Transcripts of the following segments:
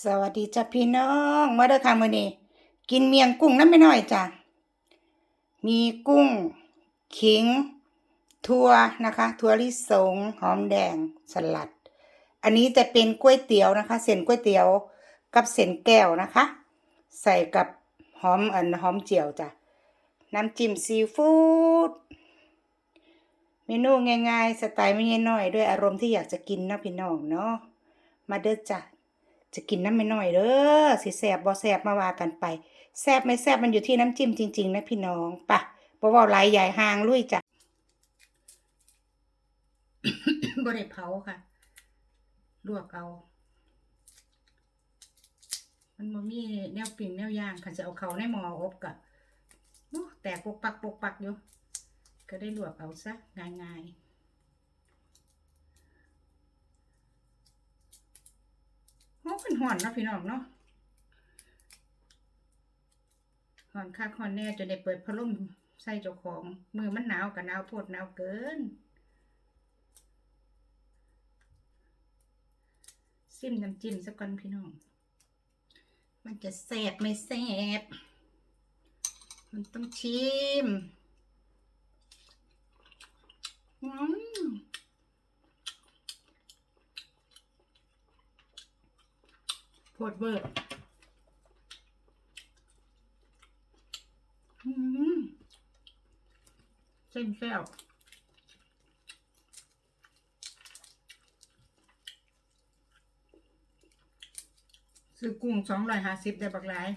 สวัสดีจ้ะพี่น้องมาเด้อค่ะมื้อนี้กินเมียงกุ้งน้ำไม่น้อยจ้ะมีกุ้ง ขิง ถั่วนะคะ ถั่วลิสงหอมแดงสลัด อันนี้จะเป็นก๋วยเตี๋ยวนะคะ เส้นก๋วยเตี๋ยวกับเส้นแก้วนะคะ ใส่กับหอมอันหอมเจียวจ้ะน้ำจิ้มซีฟู้ดเมนูง่ายๆ สไตล์ไม่น้อยด้วยอารมณ์ที่อยากจะกินนะพี่น้องเนาะมาเด้อจ้ะ จะกินน้ำไม่น้อยเด้อสิแสบบ่แสบมาว่ากันไป แสบไม่แสบมันอยู่ที่น้ำจิ้มจริง ๆ นะพี่น้องปะบ่ว้าลายใหญ่หางลุยจ้ะบ่ได้เผาค่ะ ลวกเอา มันบ่มีแนวปิ้งแนวย่างค่ะจะเอาเขาในหม้ออบกะโอ้แตกปกปักปกปักอยู่ ก็ได้ลวกเอาซะง่ายๆ โอ้เป็นห่อนเนาะพี่น้องเนาะห่อนคักห่อนแน่จนได้เปิดพัดลมใส่เจ้าของ มือมันหนาวกับหนาวโพดหนาวเกิน ซิมน้ำจิ้มสักก่อนพี่น้อง มันจะแสบไม่แสบ มันต้องชิม อืม โพดเวอร์เส้นแก้วซื้อกุ้งสองร้อยห้าสิบได้บักหลาย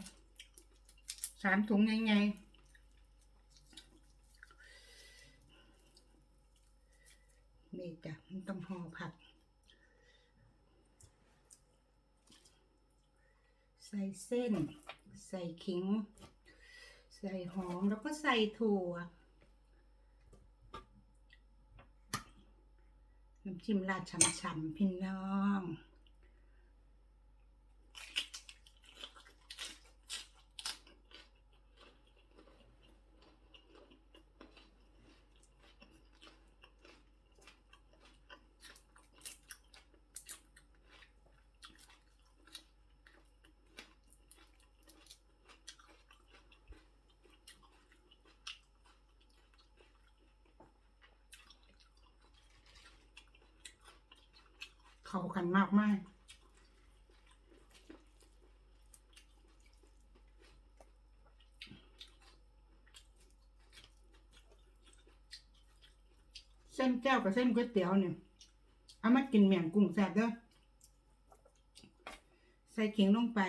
สามถุงไงๆนี่จ้ะมันต้องห่อผัก ใส่ เส้น ใส่ขิง ใส่หอมแล้วก็ใส่ถั่วน้ำจิ้มราดฉ่ำๆพี่น้อง เข้ากันมากมากเส้นแก้วกับเส้นก๋วยเตี๋ยวเนี่ยเอามากินเมี่ยงกุ้งแซ่บเด้อใส่ขิงลงไป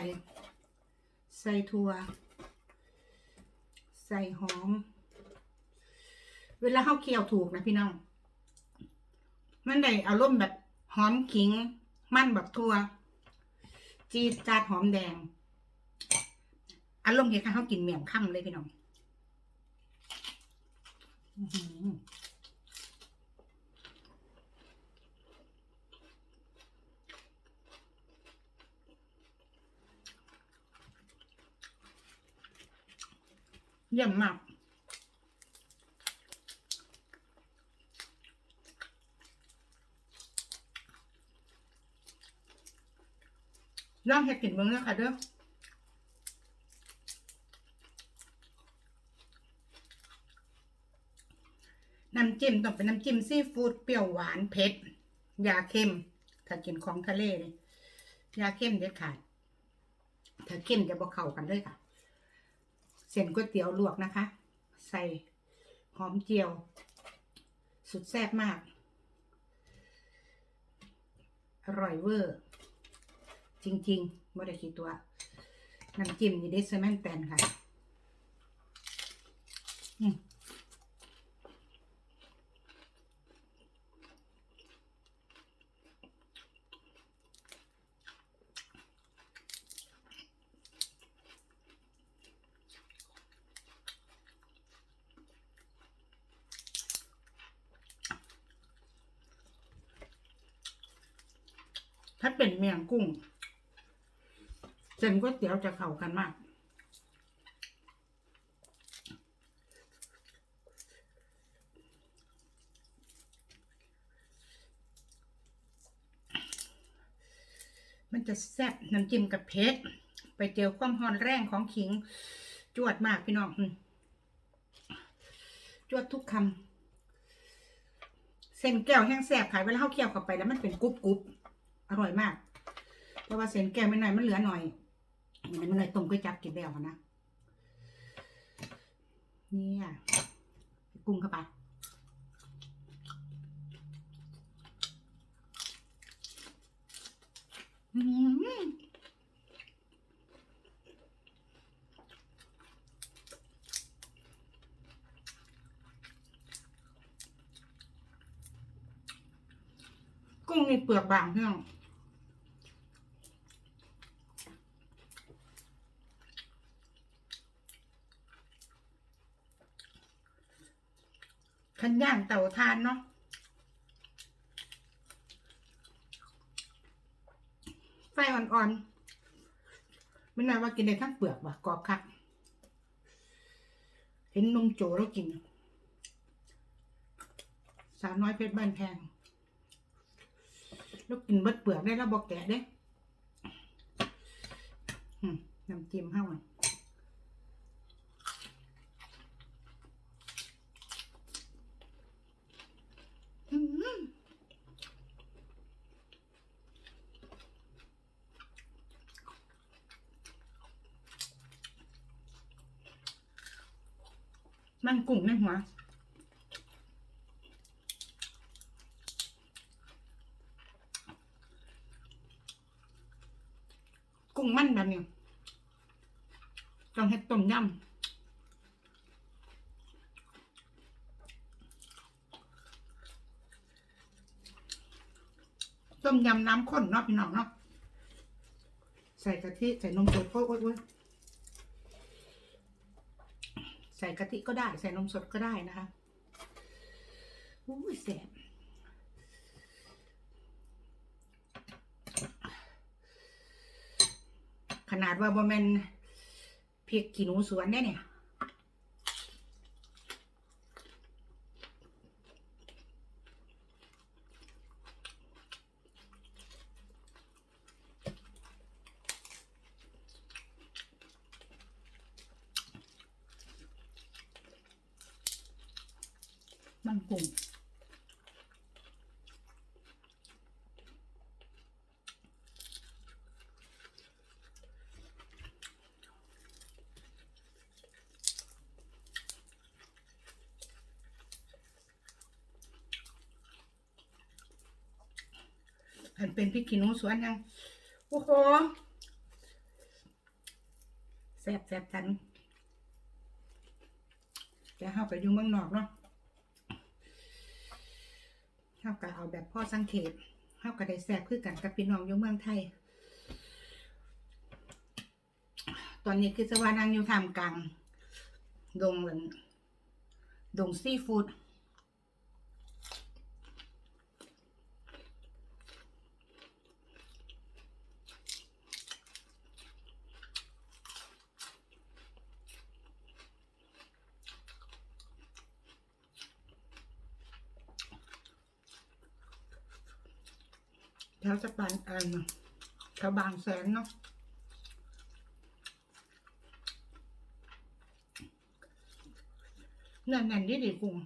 ใส่ถั่ว ใส่หอม เวลาเข้าเคี่ยวถูกนะพี่น้อง มันได้อารมณ์แบบ หอมขิง มันแบบทั่ว จีดจาดหอมแดง อารมณ์คล้ายๆเขากินเมี่ยงค่ำเลยพี่น้องเยี่ยมมาก ลองเฮ็ดกินเบิ่งเด้อค่ะเด้อน้ำจิ้มต้องเป็นน้ำจิ้มซีฟู้ดเปรี้ยวหวานเผ็ดยาเค็ม ถ้ากินของทะเลเลยยาเค็มเด็ดขาดถ้าเค็มจะบ่เข้ากันเลยค่ะ เส้นก๋วยเตี๋ยวลวกนะคะ ใส่หอมเจียว สุดแซ่บมาก อร่อยเวอร์ จริงๆไม่ได้คิดตัวน้ำจิ้มนี่ได้เซแมนแตนค่ะอืมถ้าเป็นเมียงกุ้ง เส้นก๋วยเตี๋ยวจะเข้ากันมาก มันจะแซ่บน้ำจิ้มกับเผ็ดไปเจอความฮอนแรงของขิง จวดมากพี่น้องจวดทุกคำเส้นแก้วแห้งแซ่บขายเวลาเข้าเคี่ยวเข้าไปแล้วมันเป็นกรุบกรุบอร่อยมาก เพราะว่าเส้นแก้วไม่หน่อยมันเหลือหน่อย มันไม่หน่อยต้มก๋วยจับกินแล้วนะเนี่ยกุ้งเข้าไปอืมกุ้งมีเปลือกบางพี่น้อง ขันย่างเต่าทานเนาะไฟอ่อนๆไม่น่าว่ากินได้ทั้งเปลือกว่ะกรอบคักเห็นนมโจแล้วกิน สาวน้อยเพชรบ้านแพง แล้วกินเบิดเปลือกได้แล้วบอกแกะได้น้ำจิ้มห้าวันอืม มันกุ้งในหัว กุ้ งมันแบบนี้ต้องเฮ็ดต้มยำต้มยำน้ำข้นเนาะพี่น้องเนาะใส่กะทิใส่นมสดโอ้ยโอ้ยโอ้ยใส่กะทิก็ได้ ใส่นมสดก็ได้นะคะอุ้ยแสบ ขนาดว่าบ่แม่นพริกขี้หนูสวนได้เนี่ย มันกุ้ง มันเป็นพริกขี้หนูสวนยังโอ้โหแซ่บแซ่บทันจะเข้าไปอยู่เมืองนอกเนาะเท่ากับเอาแบบพ่อสังเกตเท่ากับได้แซ่บคือกันกับพี่น้องอยู่เมืองไทย ตอนนี้คือสวานังอยู่ทำกลางดงเหมือนดงซีฟู้ด แถวสะพานอันแถวบางแสนเนาะนั่นนั่นดีดีกุ้ง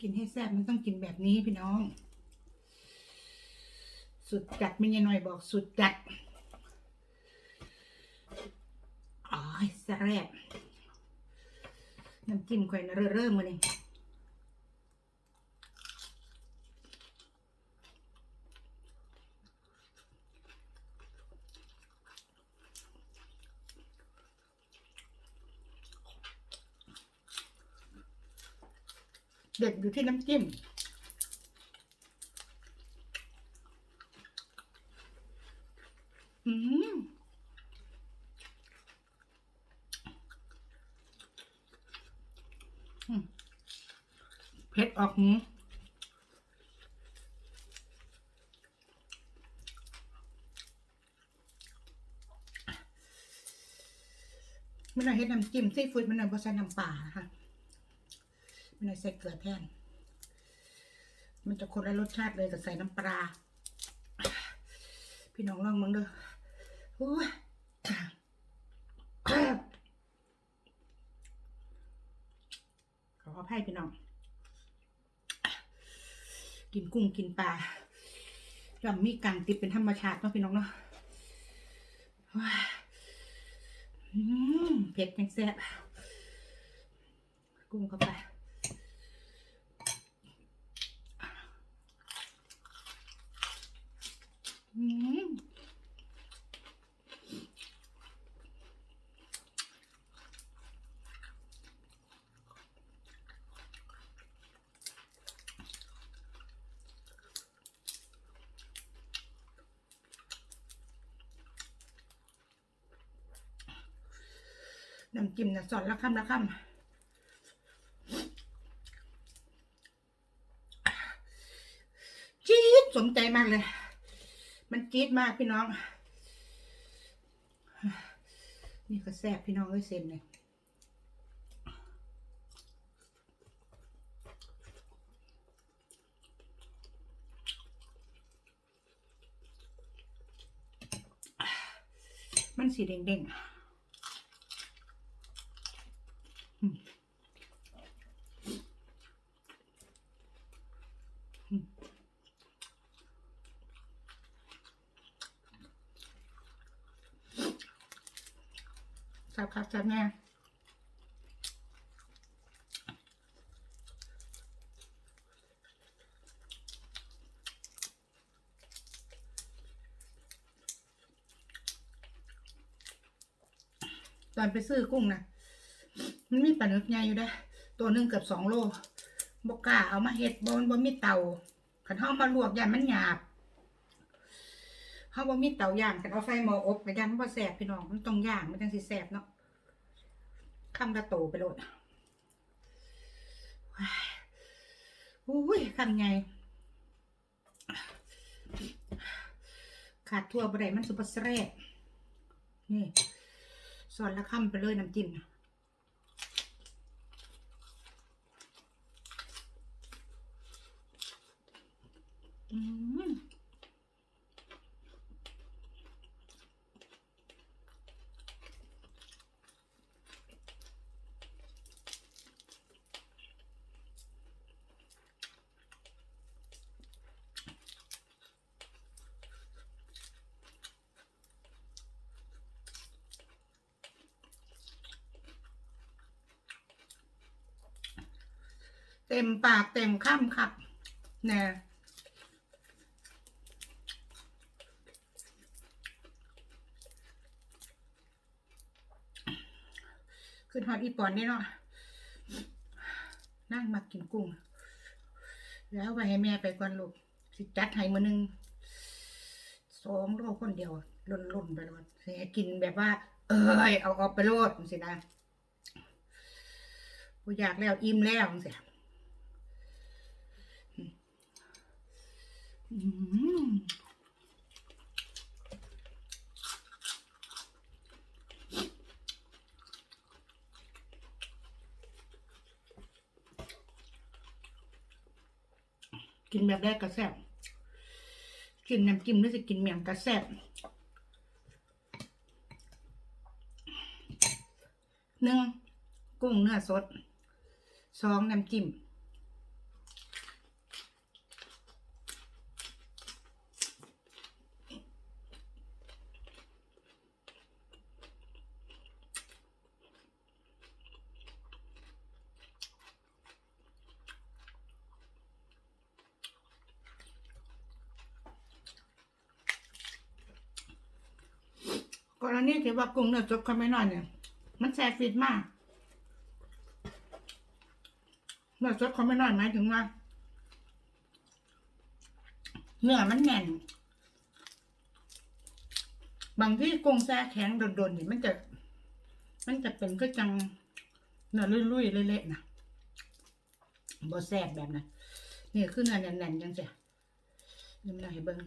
กินให้แซ่บมันต้องกินแบบนี้พี่น้อง สุดจัดไม่ยายหน่อยบอกสุดจัดอ๋อแซ่บ น้ำจิ้มข่อยนะเริ่มเริ่มาเลยเด็ดอยู่ที่น้ำจิ้มอืม เผ็ดออกหูมันน่ะเฮ็ดน้ำจิ้มซีฟู้ดมันน่ะบ่ใส่น้ำปลานะคะมันน่ะใส่เกลือแทน มันจะคนละรสชาติเลยกับใส่น้ำปลา พี่น้องลองมึงเด้อโอ้ยขออภัยพี่น้อง กินกุ้งกินปลาย่อมมีกังติดเป็นธรรมชาติเนาะพี่น้องเนาะว้ายอืมเผ็ดยังแซ่บกุ้งเข้าไปอืม น้ำจิ้มนะสอนละคำละคำจี๊ดสมใจมากเลย มันจี๊ดมากพี่น้อง นี่ก็แซ่บพี่น้องเอ้ยเซ็นเลยมันสีเด้งๆ แซ่บครับแซ่บแน่ตอนไปซื้อกุ้งนะมันมีปลาเนื้อใหญ่อยู่ด้ตัวหนึ่งเกือบสองโลบกล้าเอามาเฮ็ดบนบนมีเตาขันห้ามาลวกยานมันหยาบเขาบ่มีเตาย่างกันเอาไฟหม้ออบไปย่างมันบ่แสบพี่น้องมันต้องย่างมันจังสิแสบเนาะ คำกระตูไปโลดว้ายอุ้ยทำไง ขาดทั่วบะไรมันสุปเสรนี่สอนละคำไปเลยน้ำจิ้มนะ อืมเต็มปากเต็มคำครับแน่ขึ้นฮอตอีปอนนี่เนาะนั่งมากินกุ้ง แล้วไปให้แม่ไปก่อนลูกสิจัดให้มือหนึงสองโลคนเดียวล่นล่นๆไปโลดสิให้กินแบบว่า เอ้ยเอาออกไปโลดสินะกูอยากแล้วอิ่มแล้วจังสิอื กินแบบแรกก็แซ่บกินน้ำจิ้มหรือจะกินเมี่ยงก็แซ่บหนึ่งกุ้งเนื้อสดสองน้ำจิ้ม กรณีที่ว่ากุ้งเนื้อสดเขาไม่น้อยเนี่ย มันแซ่ฟิตมากเนื้อสดเขาไม่น้อยหมายถึงว่าเนื้อมันแน่น บางที่กุ้งแซ่แข็งโดนๆนี่มันจะ มันจะเป็นก็จังเนื้อลุยๆเละๆนะบ่แซ่บแบบนั้นนี่คือเนื้อแน่นๆจังเสียนี่มันให้เบิ่ง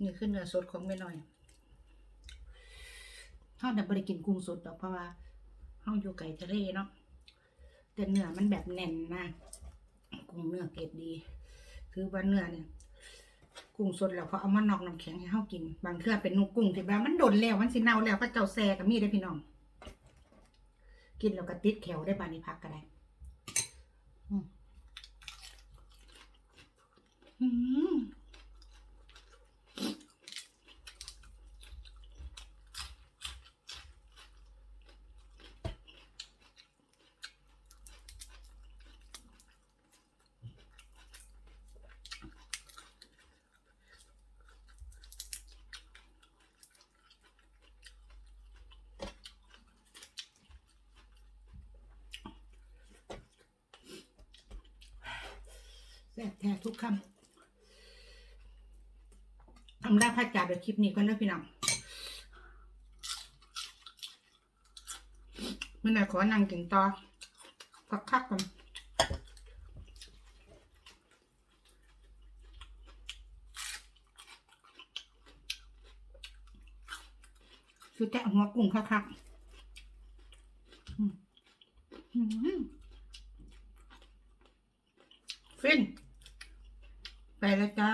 นี่คือเนื้อสดของแม่น้อยเฮาน่ะบ่ได้กินกุ้งสดดอกเพราะว่าเฮาอยู่ไกลทะเลเนาะแต่เนื้อมันแบบแน่นมากกุ้งเนื้อเกรดดีคือว่าเนื้อเนี่ยกุ้งสดแล้วเขาเอามานอกน้ำแข็งให้เฮากิน บางเทื่อเป็นนุกกุ้งที่แบบมันโดนแล้วมันสิเน่าแล้วก็เจ้าแซ่ก็มีได้พี่น้อง กินแล้วก็ติดแขวได้บานี้พักก็ได้อืม ซ่บแท้ทุกคำทำได้พัดจ่าเดี๋ยวคลิปนี้ก่อนเด้พี่น้องเมื่อไหร่ขอนั่งกินต่อพักคักๆกันคือแตะหัวกุ้งคักๆอืมอืมฟิน ไปแล้วจ้า